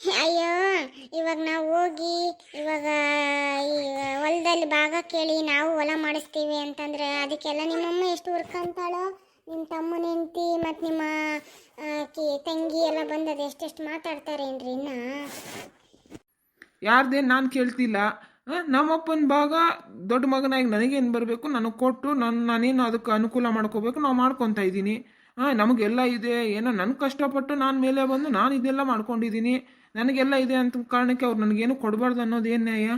ಅಯ್ಯೋ, ಇವಾಗ ನಾವು ಹೋಗಿ, ಇವಾಗ ಹೊಲದಲ್ಲಿ ಭಾಗ ಕೇಳಿ ನಾವು ಹೊಲ ಮಾಡಿಸ್ತೀವಿ ಅಂತಂದ್ರೆ ಅದಕ್ಕೆಲ್ಲ ನಿಮ್ಮಮ್ಮ ಎಷ್ಟು ಹುರ್ಕಂತಾಳೋ? ನಿಮ್ಮ ತಮ್ಮನ ಹೆಂಡತಿ ಮತ್ತು ನಿಮ್ಮ ತಂಗಿ ಎಲ್ಲ ಬಂದದ ಎಷ್ಟೆಷ್ಟು ಮಾತಾಡ್ತಾರೇನ್ರಿ ಇನ್ನ? ಯಾರ್ದೇನು ನಾನು ಕೇಳ್ತಿಲ್ಲ. ನಮ್ಮಪ್ಪನ ಭಾಗ ದೊಡ್ಡ ಮಗನಾಗಿ ನನಗೇನು ಬರಬೇಕು? ನನಗೆ ಕೊಟ್ಟು ನಾನು, ನಾನೇನು ಅದಕ್ಕೆ ಅನುಕೂಲ ಮಾಡ್ಕೋಬೇಕು? ನಾವು ಮಾಡ್ಕೊತಾ ಇದ್ದೀನಿ. ಹಾಂ ನಮಗೆಲ್ಲ ಇದೆ. ಏನೋ ನನ್ನ ಕಷ್ಟಪಟ್ಟು ನಾನು ಮೇಲೆ ಬಂದು ನಾನು ಇದೆಲ್ಲ ಮಾಡ್ಕೊಂಡಿದ್ದೀನಿ. ನನಗೆಲ್ಲ ಇದೆ ಅಂತ ಕಾರಣಕ್ಕೆ ಅವ್ರು ನನಗೇನು ಕೊಡಬಾರ್ದು ಅನ್ನೋದು ಏನು ನ್ಯಾಯ?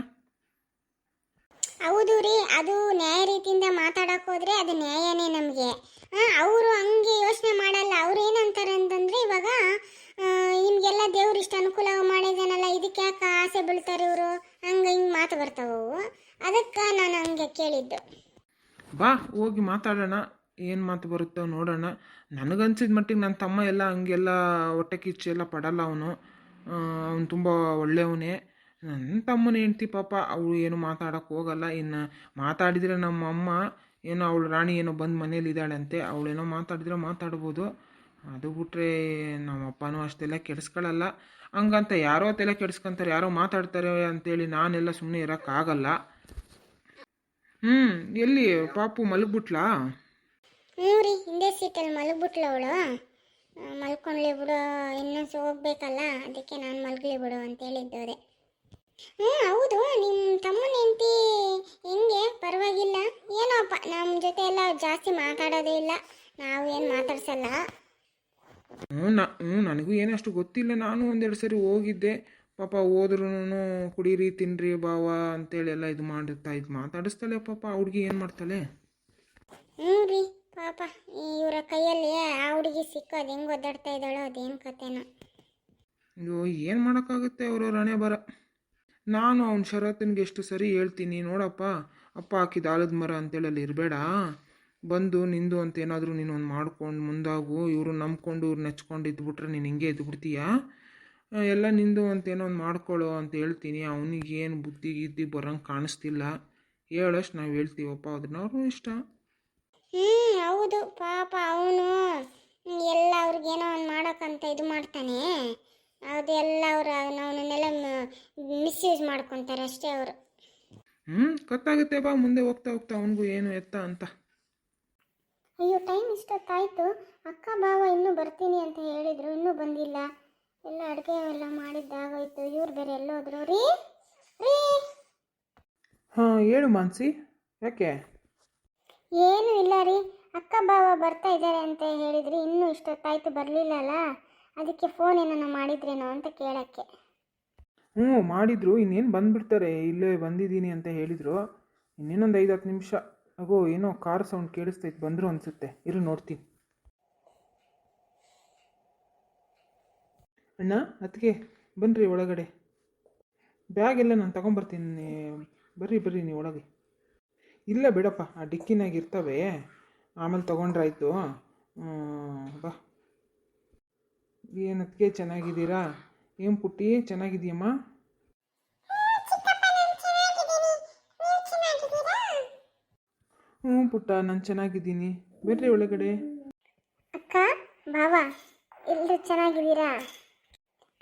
ಹೌದು ರೀ ಅದು ನ್ಯಾಯ ರೀತಿಯಿಂದ ಮಾತಾಡಕ್ ಹೋದ್ರೆ ಅದು ನ್ಯಾಯನೇ ನಮಗೆ. ಅವರು ಹಂಗೆ ಯೋಚನೆ ಮಾಡಲ್ಲ ಅವ್ರು ಏನಂತಾರೆ ಅಂತಂದ್ರೆ ಇವಾಗ ನಿಮಗೆಲ್ಲ ದೇವ್ರು ಇಷ್ಟು ಅನುಕೂಲ ಮಾಡಿದಾನಲ್ಲ ಇದಕ್ಕೆ ಯಾಕೆ ಆಸೆ ಬೀಳ್ತಾರೆ ಇವರು? ಹಂಗೆ ಹಿಂಗೆ ಮಾತು ಬರ್ತಾವು ಅದಕ್ಕೆ ನಾನು ಹಂಗೆ ಕೇಳಿದ್ದು. ಬಾ ಹೋಗಿ ಮಾತಾಡೋಣ ಏನು ಮಾತು ಬರುತ್ತೋ ನೋಡೋಣ. ನನಗನ್ಸಿದ ಮಟ್ಟಿಗೆ ನನ್ನ ತಮ್ಮ ಎಲ್ಲ ಹಂಗೆಲ್ಲ ಹೊಟ್ಟೆ ಕಿಚ್ಚು ಎಲ್ಲ ಪಡಲ್ಲ ಅವನು. ಅವನು ತುಂಬ ಒಳ್ಳೆಯವನೇ. ನನ್ನ ತಮ್ಮನ ಹೆಂಡ್ತಿ ಪಾಪ, ಅವಳು ಏನು ಮಾತಾಡೋಕ್ಕೆ ಹೋಗಲ್ಲ. ಇನ್ನು ಮಾತಾಡಿದರೆ ನಮ್ಮ ಅಮ್ಮ, ಏನೋ ಅವಳು ರಾಣಿ ಏನೋ ಬಂದು ಮನೇಲಿ ಇದ್ದಾಳಂತೆ, ಅವಳೇನೋ ಮಾತಾಡಿದ್ರೆ ಮಾತಾಡ್ಬೋದು. ಅದು ಬಿಟ್ರೆ ನಮ್ಮ ಅಪ್ಪನೂ ಅಷ್ಟೆಲ್ಲ ಕೆಡಿಸ್ಕೊಳ್ಳಲ್ಲ ಹಂಗಂತ ಯಾರೋ ತಲೆ ಕೆಡಿಸ್ಕೊಂತಾರೆ, ಯಾರೋ ಮಾತಾಡ್ತಾರೆ ಅಂತೇಳಿ ನಾನೆಲ್ಲ ಸುಮ್ಮನೆ ಇರೋಕ್ಕಾಗಲ್ಲ. ಹ್ಞೂ ಎಲ್ಲಿ ಪಾಪು ಮಲಗ್ಬಿಟ್ಲಾ? ಹ್ಞೂ ಹಿಂದೆ ಸೀಟಲ್ಲಿ ಮಲಗ್ಬಿಟ್ಲ ಅವಳು. ಮಲ್ಕೊಂಡ್ಲಿ ಬಿಡು ಇನ್ನೊಂದು ಹೋಗ್ಬೇಕಲ್ಲ? ಅದಕ್ಕೆ ನಾನು ಮಲ್ಗಲಿ ಬಿಡು ಅಂತ ಹೇಳಿದ್ದವ್ರೆ. ಹ್ಞೂ ಹೌದು ನಿಮ್ಮ ತಮ್ಮನ ಹೆಂಡತಿ ಹೆಂಗೆ? ಪರವಾಗಿಲ್ಲ. ಏನೋಪ್ಪ ನಮ್ಮ ಜೊತೆ ಎಲ್ಲ ಜಾಸ್ತಿ ಮಾತಾಡೋದೇ ಇಲ್ಲ. ನಾವು ಏನು ಮಾತಾಡ್ಸಲ್ಲ? ಹ್ಞೂ ನಾ ಹ್ಞೂ ನನಗೂ ಏನಷ್ಟು ಗೊತ್ತಿಲ್ಲ. ನಾನು ಒಂದೆರಡು ಸರಿ ಹೋಗಿದ್ದೆ. ಪಾಪ ಹೋದ್ರೂ ಕುಡೀರಿ ತಿನ್ರಿ ಬಾವ ಅಂತೇಳಿ ಎಲ್ಲ ಇದು ಮಾಡುತ್ತಾ ಇದು ಮಾತಾಡಿಸ್ತಾಳೆ ಪಾಪ ಹುಡುಗಿ ಏನು ಮಾಡ್ತಾಳೆ? ಹ್ಞೂ ರೀ. ಪಾಪ ಇವರ ಕೈಯಲ್ಲಿ ಆ ಹುಡುಗಿ ಸಿಕ್ಕೋದು, ಹೆಂಗೆ ಒದ್ದಾಡ್ತಾ ಇದ್ದಾಳೋ ಅದೇನು ಕತೆನೋ. ಅಯ್ಯೋ, ಏನು ಮಾಡೋಕ್ಕಾಗುತ್ತೆ ಅವರು ರಣೆ ಬರ ನಾನು ಅವ್ನ ಶರತ್ನಿಗೆ ಎಷ್ಟು ಸರಿ ಹೇಳ್ತೀನಿ, ನೋಡಪ್ಪ, ಅಪ್ಪ ಹಾಕಿದ ಆಲದ ಮರ ಅಂತೇಳಿ ಅಲ್ಲಿ ಇರಬೇಡ. ಬಂದು, ನಿಂದು ಅಂತ ಏನಾದರೂ ನೀನು ಒಂದು ಮಾಡ್ಕೊಂಡು ಮುಂದಾಗು, ಇವರು ನಂಬ್ಕೊಂಡು ಇವ್ರು ನೆಚ್ಕೊಂಡು ಇದ್ಬಿಟ್ರೆ ನೀನು ಹಿಂಗೆ ಇದ್ಬಿಡ್ತೀಯಾ? ಎಲ್ಲ ನಿಂದು ಅಂತ ಏನೋ ಒಂದು ಮಾಡ್ಕೊಳ್ಳೋ ಅಂತ ಹೇಳ್ತೀನಿ, ಅವನಿಗೆ ಏನು ಬುದ್ಧಿ ಗಿದ್ದಿ ಬರೋಂಗೆ ಕಾಣಿಸ್ತಿಲ್ಲ. ಹೇಳಷ್ಟು ನಾವು ಹೇಳ್ತೀವಪ್ಪ ಅದನ್ನ ಇಷ್ಟ. ಹ್ಞೂ ಹೌದು ಪಾಪ ಅವನು. ಎಲ್ಲ ಅವ್ರಿಗೇನೋ ಒಂದು ಮಾಡೋಕ್ಕಂತ ಇದು ಮಾಡ್ತಾನೆ. ಅದು ಎಲ್ಲ ಅವರು ಅವನನ್ನೆಲ್ಲ ಮಿಸ್ಯೂಸ್ ಮಾಡ್ಕೊತಾರೆ ಅಷ್ಟೇ ಅವರು. ಹ್ಞೂ ಗೊತ್ತಾಗುತ್ತೆ ಬಾ ಮುಂದೆ ಹೋಗ್ತಾ ಹೋಗ್ತಾ ಅವನಿಗೂ ಏನು ಎತ್ತ ಅಂತ. ಅಯ್ಯೋ ಟೈಮ್ ಇಷ್ಟೊತ್ತಾಯಿತು. ಅಕ್ಕ ಬಾವ ಇನ್ನೂ ಬರ್ತೀನಿ ಅಂತ ಹೇಳಿದರು ಇನ್ನೂ ಬಂದಿಲ್ಲ. ಎಲ್ಲ ಅಡುಗೆ ಎಲ್ಲ ಮಾಡಿದ್ದಾಗೋಯ್ತು ಇವ್ರು ಬೇರೆ ಎಲ್ಲೋದ್ರು. ರೀ ರೀ. ಹಾಂ ಹೇಳು ಮಾನ್ಸಿ. ಯಾಕೆ? ಏನೂ ಇಲ್ಲ ರೀ. ಅಕ್ಕ ಬಾವ ಬರ್ತಾ ಇದ್ದಾರೆ ಅಂತ ಹೇಳಿದ್ರಿ. ಇನ್ನೂ ಇಷ್ಟೊತ್ತಾಯ್ತು ಬರಲಿಲ್ಲಲ್ಲ ಅದಕ್ಕೆ ಫೋನ್ ಏನೋ ಮಾಡಿದ್ರೇನೋ ಅಂತ ಕೇಳಕ್ಕೆ. ಹ್ಞೂ, ಮಾಡಿದ್ರು. ಇನ್ನೇನು ಬಂದುಬಿಡ್ತಾರೆ? ಇಲ್ಲೇ ಬಂದಿದ್ದೀನಿ ಅಂತ ಹೇಳಿದರು. ಇನ್ನೇನೊಂದು ಐದು ಹತ್ತು ನಿಮಿಷ. ಅಗೋ, ಏನೋ ಕಾರ್ ಸೌಂಡ್ ಕೇಳಿಸ್ತೈತೆ. ಬಂದರು ಅನಿಸುತ್ತೆ. ಇರು, ನೋಡ್ತೀನಿ. ಅಣ್ಣ ಅದಕ್ಕೆ ಬನ್ನಿರಿ ಒಳಗಡೆ. ಬ್ಯಾಗ್ ಎಲ್ಲ ನಾನು ತಗೊಂಬರ್ತೀನಿ. ಬರ್ರಿ ಬರ್ರಿ ನೀವು ಒಳಗೆ. ಇಲ್ಲ ಬಿಡಪ್ಪ, ಆ ಡಿಕ್ಕಿನಾಗ ಇರ್ತವೆ. ಆಮೇಲೆ ತೊಗೊಂಡ್ರಾಯ್ತು. ಬಾ. ಏನದಕ್ಕೆ ಚೆನ್ನಾಗಿದ್ದೀರಾ? ಏನು ಪುಟ್ಟಿ ಚೆನ್ನಾಗಿದೆಯಮ್ಮ ಹ್ಞೂ ಪುಟ್ಟ, ನಾನು ಚೆನ್ನಾಗಿದ್ದೀನಿ. ಬರ್ರಿ ಒಳಗಡೆ. ಅಕ್ಕ, ಬಾವ ಎಲ್ಲರೂ ಚೆನ್ನಾಗಿದ್ದೀರಾ?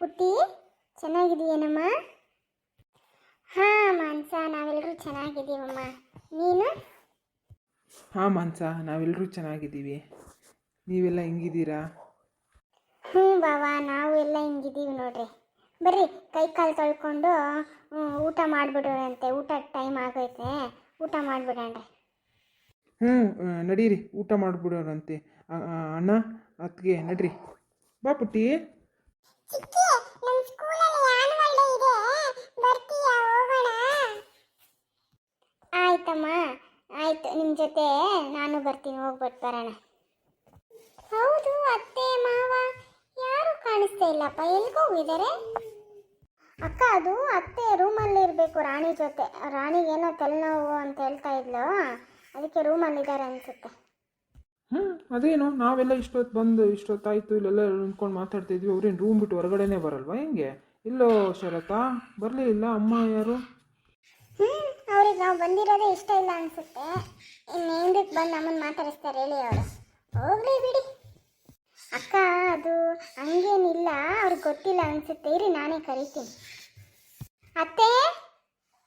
ಪುಟ್ಟಿ ಚೆನ್ನಾಗಿದೆಯೇನಮ್ಮ ಹಾಂ, ಮಾನ್ಸ ನಾವೆಲ್ಲರೂ ಚೆನ್ನಾಗಿದ್ದೀವಮ್ಮ. ನೀನು? ಹಾಂ ಮಾನ್ಸ ನಾವೆಲ್ಲರೂ ಚೆನ್ನಾಗಿದ್ದೀವಿ. ನೀವೆಲ್ಲ ಹೆಂಗಿದ್ದೀರಾ? ಹ್ಞೂ ಬಾವ ನಾವೆಲ್ಲ ಎಲ್ಲ ಹಿಂಗಿದ್ದೀವಿ ನೋಡ್ರಿ. ಬರ್ರಿ ಕೈ ಕಾಲು ತೊಳ್ಕೊಂಡು ಹ್ಮ್, ಊಟ ಮಾಡಿಬಿಡೋರಂತೆ ಊಟ ಟೈಮ್ ಆಗೈತೆ ಊಟ ಮಾಡಿಬಿಡೋಣ ಹ್ಞೂ ಆ, ನಡೀರಿ ಊಟ ಮಾಡಿಬಿಡೋರಂತೆ ಅಣ್ಣ ಅತ್ತಿಗೆ ನಡ್ರಿ. ಬಾ ಪುಟ್ಟಿ. ಆಯ್ತಮ್ಮ? ಆಯ್ತು ನಿಮ್ಮ ಜೊತೆ ನಾನು ಬರ್ತೀನಿ ಹೋಗ್ಬಿಟ್ಟು ಬರೋಣ. ಹೌದು ಅತ್ತೆ ಮಾವ ಯಾರು ಕಾಣಿಸ್ತಾ ಇಲ್ಲಪ್ಪ ಎಲ್ಗೋಗಿದ್ದಾರೆ ಅಕ್ಕ ಅದು ಅತ್ತೆ ರೂಮಲ್ಲಿ ಇರಬೇಕು ರಾಣಿ ಜೊತೆ. ರಾಣಿಗೇನೋ ತಲೆನೋವು ಅಂತ ಹೇಳ್ತಾ ಇದ್ಲು. ಅದಕ್ಕೆ ರೂಮಲ್ಲಿದ್ದಾರೆ ಅನಿಸುತ್ತೆ. ಹ್ಞೂ ಅದೇನು? ನಾವೆಲ್ಲ ಇಷ್ಟೊತ್ತು ಬಂದು ಇಷ್ಟೊತ್ತಾಯಿತು ಇಲ್ಲೆಲ್ಲ ನಿಂತ್ಕೊಂಡು ಮಾತಾಡ್ತಿದ್ವಿ. ಅವ್ರೇನು ರೂಮ್ ಬಿಟ್ಟು ಹೊರಗಡೆನೇ ಬರಲ್ವಾ ಹೆಂಗೆ? ಇಲ್ಲೋ ಶರತಾ ಬರಲೇ ಇಲ್ಲ ಅಮ್ಮ ಯಾರು? ಹ್ಞೂ ಅವ್ರಿಗೆ ನಾವು ಬಂದಿರೋದೇ ಇಷ್ಟ ಇಲ್ಲ ಅನಿಸುತ್ತೆ. ಇನ್ನೇಂದಕ್ಕೆ ಬಂದು ನಮ್ಮನ್ನು ಮಾತಾಡಿಸ್ತಾರೆ ಹೇಳಿ ಅವರು. ಹೋಗ್ಲಿ ಬಿಡಿ. ಅಕ್ಕ, ಅದು ಹಂಗೇನಿಲ್ಲ, ಅವ್ರಿಗೆ ಗೊತ್ತಿಲ್ಲ ಅನ್ಸುತ್ತೆ. ಇರಿ, ನಾನೇ ಕರಿತೀನಿ. ಅತ್ತೆ,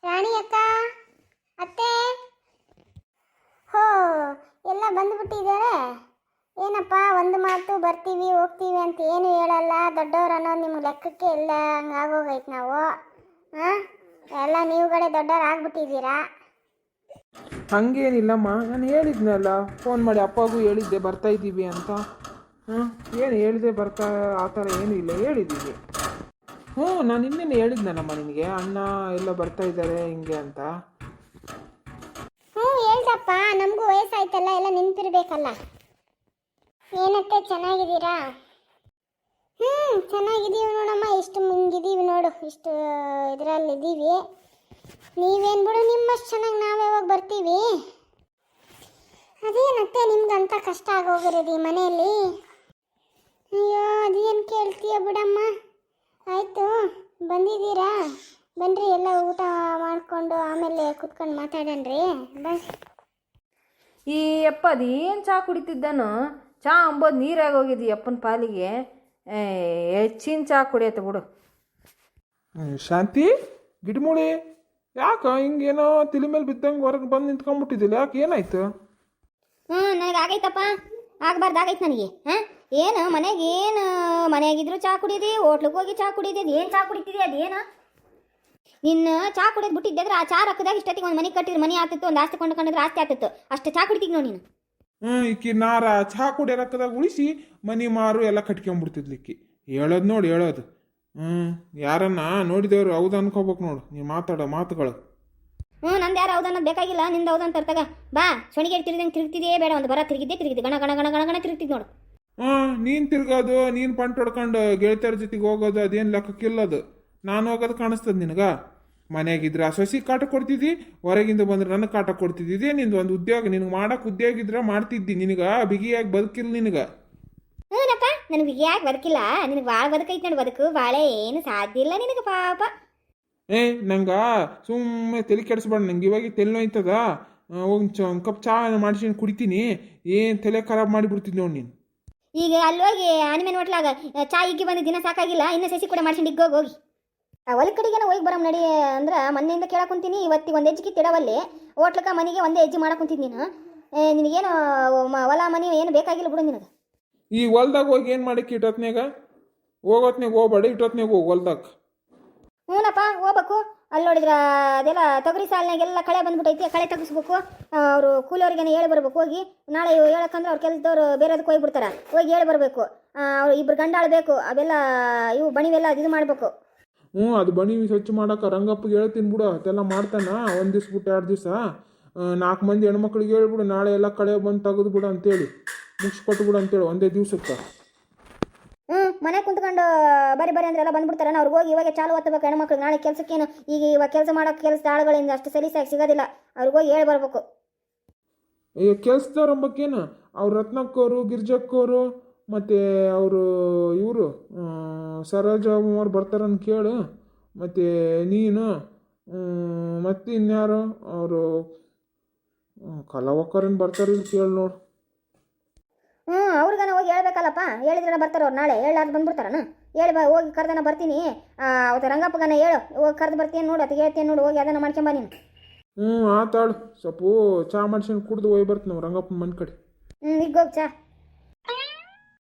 ರಾಣಿ ಅಕ್ಕ, ಅತ್ತೆ. ಹೋ, ಎಲ್ಲ ಬಂದ್ಬಿಟ್ಟಿದ್ದಾರೆ. ಏನಪ್ಪ, ಒಂದು ಮಾತು ಬರ್ತೀವಿ, ಹೋಗ್ತೀವಿ ಅಂತ ಏನು ಹೇಳಲ್ಲ. ದೊಡ್ಡವ್ರು ಅನ್ನೋದು ನಿಮ್ಗೆ ಲೆಕ್ಕಕ್ಕೆ ಇಲ್ಲ ಹಂಗಾಗೋಗೈತೆ ನಾವು. ಹಾಂ? ಎಲ್ಲ ನೀವುಗಳೇ ದೊಡ್ಡವರಾಗ್ಬಿಟ್ಟಿದ್ದೀರಾ? ಹಂಗೇನಿಲ್ಲಮ್ಮ ನಾನು ಹೇಳಿದ್ನಲ್ಲ ಫೋನ್ ಮಾಡಿ ಅಪ್ಪಗೂ ಹೇಳಿದ್ದೆ ಬರ್ತಾ ಇದ್ದೀವಿ ಅಂತ. ಹಾಂ ಏನು ಹೇಳಿದೆ ಬರ್ತಾ ಆ ಥರ ಏನೂ ಇಲ್ಲ ಹೇಳಿದ್ದೀವಿ. ಹ್ಞೂ ನಾನು ಇನ್ನೇನು ಹೇಳಿದ್ನಲ್ಲಮ್ಮ ನಿನಗೆ ಅಣ್ಣ ಎಲ್ಲ ಬರ್ತಾ ಇದ್ದಾರೆ ಹಿಂಗೆ ಅಂತ. ಹ್ಞೂ ಹೇಳ್ದಪ್ಪ ನಮಗೂ ವಯಸ್ಸಾಯ್ತಲ್ಲ ಎಲ್ಲ ನೆನಪಿರ್ಬೇಕಲ್ಲ ಏನತ್ತೆ ಚೆನ್ನಾಗಿದ್ದೀರಾ? ಹ್ಞೂ ಚೆನ್ನಾಗಿದ್ದೀವಿ ನೋಡಮ್ಮ. ಇಷ್ಟು ಮುಂಗಿದ್ದೀವಿ ನೋಡು. ಇಷ್ಟು ಇದರಲ್ಲಿ ಇದ್ದೀವಿ ನೀವೇನು ಬಿಡು, ನಿಮ್ಮಷ್ಟು ಚೆನ್ನಾಗಿ ನಾವು ಯಾವಾಗ ಬರ್ತೀವಿ? ಅದೇನತ್ತೆ ಅಂತ ಕಷ್ಟ ಆಗೋಗಿರೋದು ಈ ಮನೆಯಲ್ಲಿ? ಅಯ್ಯೋ, ಅದೇನು ಕೇಳ್ತೀಯ ಬಿಡಮ್ಮ. ಆಯಿತು, ಬಂದಿದ್ದೀರಾ? ಬನ್ನಿರಿ ಎಲ್ಲ ಊಟ ಮಾಡಿಕೊಂಡು ಆಮೇಲೆ ಕುತ್ಕೊಂಡು ಮಾತಾಡಣ್ರಿ ಬಸ್ ಈ ಅಪ್ಪ ಅದೇನು ಚಹಾ ಕುಡಿತಿದ್ದಾನು? ಚಹಾ ಅಂಬೋದು ನೀರಾಗಿ ಹೋಗಿದ್ದು ಅಪ್ಪನ ಪಾಲಿಗೆ. ಹೆಚ್ಚಿನ ಚಹಾ ಕುಡಿಯತ್ತೆ ಬಿಡು. ಶಾಂತಿ ಗಿಡಮೂಳಿ ಯಾಕ ಹಿಂಗೇನೋ ತಲೆ ಮೇಲೆ ಬಿದ್ದಂಗೆ ಹೊರಗೆ ಬಂದು ನಿಂತ್ಕೊಂಡ್ಬಿಟ್ಟಿದ್ದಿಲ್ಲ ಯಾಕೆ ಏನಾಯ್ತು? ಹ್ಞೂ ನನಗೆ ಆಗೈತಪ್ಪ. ಆಗಬಾರ್ದು ಆಗೈತೆ ನನಗೆ ಹಾಂ? ಏನು ಮನೆಗೆ ಏನು ಮನೆಯಾಗಿದ್ರು ಚಹಾ ಕುಡಿದಿ ಹೋಟ್ಲಿಗೆ ಹೋಗಿ ಚಹಾ ಕುಡಿಯೋದು ಏನು ಚಹಾ ಅದು ಏನು? ನಿನ್ನ ಚಹಾ ಕುಡಿಯೋದು ಬಿಟ್ಟಿದ್ದೆ ಆ ಚಹಾ ರೊಕ್ಕದಾಗ ಇಷ್ಟೊತ್ತಿಗೆ ಒಂದು ಮನೆ ಕಟ್ಟಿದ್ರೆ ಮನೆ ಆಗ್ತಿತ್ತು ಒಂದು ಆಸ್ತಿ ಕೊಂಡ್ಕೊಂಡ್ರೆ ಆಸ್ತಿ ಆಗ್ತಿತ್ತು. ಅಷ್ಟು ಚಹಾ ಕುಡಿತಿದ್ ನೋಡಿ ನೀನು? ಹ್ಞೂ ಈಕಿ ನಾರ ಚಹಾ ಕುಡಿಯೋ ರೊಕ್ಕದಾಗ ಉಳಿಸಿ ಮನಿ ಮಾರು ಎಲ್ಲ ಕಟ್ಕೊಂಬಿಡ್ತಿದ್ಲಿಕ್ಕಿ. ಹೇಳೋದು ನೋಡಿ ಹೇಳೋದು. ಹ್ಞೂ ಯಾರನ್ನ ನೋಡಿದೇವ್ರು ಹೌದು ಅನ್ಕೋಬೇಕು ನೋಡು. ನೀವು ಮಾತಾಡೋ ಮಾತುಗಳು. ಹ್ಞೂ ನಂದು ಯಾರು ಹೌದನ್ನೋದು ಬೇಕಾಗಿಲ್ಲ ನಿಂದು ಹೌದಂತ ತರ್ತಾಗ ಬಾ ಸೊಣಿಗೆ ತಿರುಗಿದಂಗೆ ತಿರುಗ್ತಿದೆಯೇ ಬೇಡ ಒಂದು ಬರ ತಿರುಗಿದ್ದೆ ತಿರುಗಿದ್ದೆ. ಗಣ ಗಣ ಗಣ ಗಣ ಗಣ ತಿರುಗ್ತಿದ್ ನೋಡು. ಹ್ಞೂ ನೀನು ತಿರ್ಗೋದು ನೀನು ಪಂಟ್ ಹೊಡ್ಕೊಂಡು ಗೆಳತಿಯರ ಜೊತೆಗೆ ಹೋಗೋದು ಅದೇನು ಲೆಕ್ಕಕ್ಕಿಲ್ಲದು. ನಾನು ಹೋಗೋದು ಕಾಣಿಸ್ತದೆ ನಿನಗ? ಮನೆಯಾಗಿದ್ರೆ ಆ ಸೊಸಿ ಕಾಟ ಕೊಡ್ತಿದ್ದಿ ಹೊರಗಿಂದ ಬಂದ್ರೆ ನನಗೆ ಕಾಟ ಕೊಡ್ತಿದ್ದಿ. ಇದೇ ನಿಂದು ಒಂದು ಉದ್ಯೋಗ. ನಿನಗೆ ಮಾಡಕ್ಕೆ ಉದ್ಯೋಗ ಇದ್ರೆ ಮಾಡ್ತಿದ್ದಿ. ನಿನಗೆ ಬಿಗಿಯಾಗಿ ಬದುಕಿಲ್ಲ ನಿನಗೆ. ಹ್ಞೂನಪ್ಪ ನನಗೆ ಬಿಗಿಯಾಗಿ ಬದುಕಿಲ್ಲ. ನಿನಗೆ ಭಾಳ ಬದುಕೈತೆ ನೋಡಿ ಬದುಕು. ಭಾಳ ಏನು ಸಾಧ್ಯ ಇಲ್ಲ ನಿನಗೆ ಪಾಪ. ಏ ನಂಗೆ ಸುಮ್ಮನೆ ತಲೆ ಕೆಡಿಸ್ಬೇಡ. ನಂಗೆ ಇವಾಗ ತಲೆ ನೋಯ್ತದ. ಹೋಗಿ ಒಂದು ಕಪ್ ಚಹಾ ಮಾಡಿಸಿ ಕುಡಿತೀನಿ. ಏನು ತಲೆ ಖರಾಬ್ ಮಾಡಿಬಿಡ್ತಿದ್ ನೋಡಿ ನೀನು. ಈಗ ಅಲ್ಲಿ ಹೋಗಿ ಆನಿಮೇನ್ ಹೋಟ್ಲಾಗ ಚಾ ಇಗ್ಗಿ ಬಂದು ದಿನ ಸಾಕಾಗಿಲ್ಲ. ಇನ್ನೂ ಸಸಿ ಕೂಡ ಮಾಡಿಸಿ ಇಗ್ಗೋಗಿ ಹೋಗಿ. ಹೊಲ ಕಡೆಗೆ ಹೋಗಿ ಬರಮ್ ನಡಿ ಅಂದ್ರೆ ಮೊನ್ನೆಯಿಂದ ಕೇಳಾಕೊಂತೀನಿ ಕುಂತೀನಿ ಇವತ್ತಿಗೆ ಒಂದು ಹೆಜ್ಜೆ ತಿಡವಲ್ಲಿ. ಹೋಟ್ಲಕ್ಕ ಮನೆಗೆ ಒಂದೇ ಹೆಜ್ಜೆ ಮಾಡಕ್ ಕುಂತೀನಿ ನೀನು ನಿನಗೇನು ಹೊಲ ಮನೆ ಏನು ಬೇಕಾಗಿಲ್ಲ ಬಿಡು ನಿನಗೆ. ಈ ಹೊಲ್ದಾಗ ಹೋಗಿ ಏನು ಮಾಡಕ್ಕೆ ಇಟ್ಟೊತ್ನಾಗ ಹೋಗೋತ್ನಾಗ ಹೋಗ್ಬೇಡ ಇಟ್ಟೊತ್ನಾಗ ಹೋಗಿ ಹೊಲ್ದಾಗ. ಹ್ಞೂನಪ್ಪ ಹೋಗ್ಬೇಕು. ಅಲ್ಲಿ ನೋಡಿದ್ರೆ ಅದೆಲ್ಲ ತೊಗರಿ ಸಾಲಿನಾಗೆಲ್ಲ ಕಳೆ ಬಂದ್ಬಿಟ್ಟೈತಿ ಕಳೆ ತೆಗಿಸ್ಬೇಕು. ಅವರು ಕೂಲಿಯವ್ರಿಗೇನೆ ಹೇಳಿ ಬರ್ಬೇಕು ಹೋಗಿ ನಾಳೆ ಇವ್ ಹೇಳಕ್ಕಂದ್ರೆ ಅವ್ರು ಕೆಲಸದವ್ರು ಬೇರೆದಕ್ಕೆ ಹೋಗಿ ಬಿಡ್ತಾರೆ ಹೋಗಿ ಹೇಳಿ ಬರಬೇಕು. ಅವ್ರು ಇಬ್ಬರು ಗಂಡಾಳು ಬೇಕು ಅವೆಲ್ಲ ಇವು ಬಣಿವೆಲ್ಲ ಇದು ಮಾಡಬೇಕು. ಹ್ಞೂ ಅದು ಬಣಿ ಸ್ವಚ್ಛ ಮಾಡೋಕೆ ರಂಗಪ್ಪಗೆ ಹೇಳ್ತೀನಿ ಬಿಡು ಅದೆಲ್ಲ ಮಾಡ್ತಾನೆ ಒಂದು ದಿವ್ಸ ಬಿಟ್ಟು ಎರಡು ದಿವಸ. ನಾಲ್ಕು ಮಂದಿ ಹೆಣ್ಮಕ್ಳಿಗೆ ಹೇಳ್ಬಿಡು ನಾಳೆ ಎಲ್ಲ ಕಡೆ ಬಂದು ತೆಗೆದು ಬಿಡು ಅಂತೇಳಿ. ಮುಗಿಸ್ಕೊಟ್ಟು ಬಿಡು ಅಂತೇಳಿ ಒಂದೇ ದಿವ್ಸಕ್ಕೆ. ಹ್ಞೂ ಮನೆ ಕುಂತ್ಕೊಂಡು ಬರಿ ಬರಿ ಅಂದ್ರೆ ಎಲ್ಲ ಬಂದ್ಬಿಡ್ತಾರೆ ಅವ್ರಿಗೆ ಹೋಗಿ ಇವಾಗ ಚಾಲು ಓದ್ಬೇಕು ಹೆಣ್ಮಕ್ಳು ನಾಳೆ ಕೆಲಸಕ್ಕೇನು? ಈಗ ಇವಾಗ ಕೆಲಸ ಮಾಡೋಕೆ ಕೆಲಸ ಆಳುಗಳಿಂದ ಅಷ್ಟು ಸಲೀಸಾಗಿ ಸಿಗೋದಿಲ್ಲ ಅವ್ರಿಗೆ ಹೋಗಿ ಹೇಳಿ ಬರ್ಬೇಕು. ಈಗ ಕೆಲ್ಸದವ್ರ ಅಂಬಕ್ಕೇನು? ಅವ್ರು ರತ್ನಕ್ಕವರು ಗಿರ್ಜಕ್ಕವರು ಮತ್ತು ಅವರು ಇವರು ಸರೋಜ ಅವ್ರು ಬರ್ತಾರಂತ ಕೇಳು. ಮತ್ತು ನೀನು ಮತ್ತು ಇನ್ಯಾರು? ಅವರು ಕಲಾವಕ್ಕರನ್ನು ಬರ್ತಾರೆ ಇಲ್ಲಿ ಕೇಳಿ ನೋಡು. ಹ್ಞೂ ಅವ್ರಿಗನ ಹೋಗಿ ಹೇಳ್ಬೇಕಲ್ಲಪ್ಪ. ಹೇಳಿದ್ರೆ ಬರ್ತಾರೆ ಅವ್ರು ನಾಳೆ. ಹೇಳಾರ್ದು ಬಂದ್ಬಿಡ್ತಾರಣ ಹೇಳಿ ಬಾ ಹೋಗಿ ಕರ್ದನ ಬರ್ತೀನಿ. ಅವತ್ತು ರಂಗಪ್ಪಗನ ಹೇಳು. ಹೋಗಿ ಕರ್ದು ಬರ್ತೀನಿ ನೋಡು ಅದಕ್ಕೆ ಹೇಳ್ತೀನಿ ನೋಡು ಹೋಗಿ ಅದನ್ನು ಮಾಡ್ಕೊಂಬ ನೀನು. ಹ್ಞೂ ಆತಾಳು ಸ್ವಲ್ಪ ಚಾ ಮಾಡ್ಸ್ಕೊಂಡು ಕುಡ್ದು ಹೋಗಿ ಬರ್ತೀನಿ ನಾವು ರಂಗಪ್ಪನ ಮನೆ ಕಡೆ ಹ್ಞೂ ಈಗ ಹೋಗಿ ಚಾ.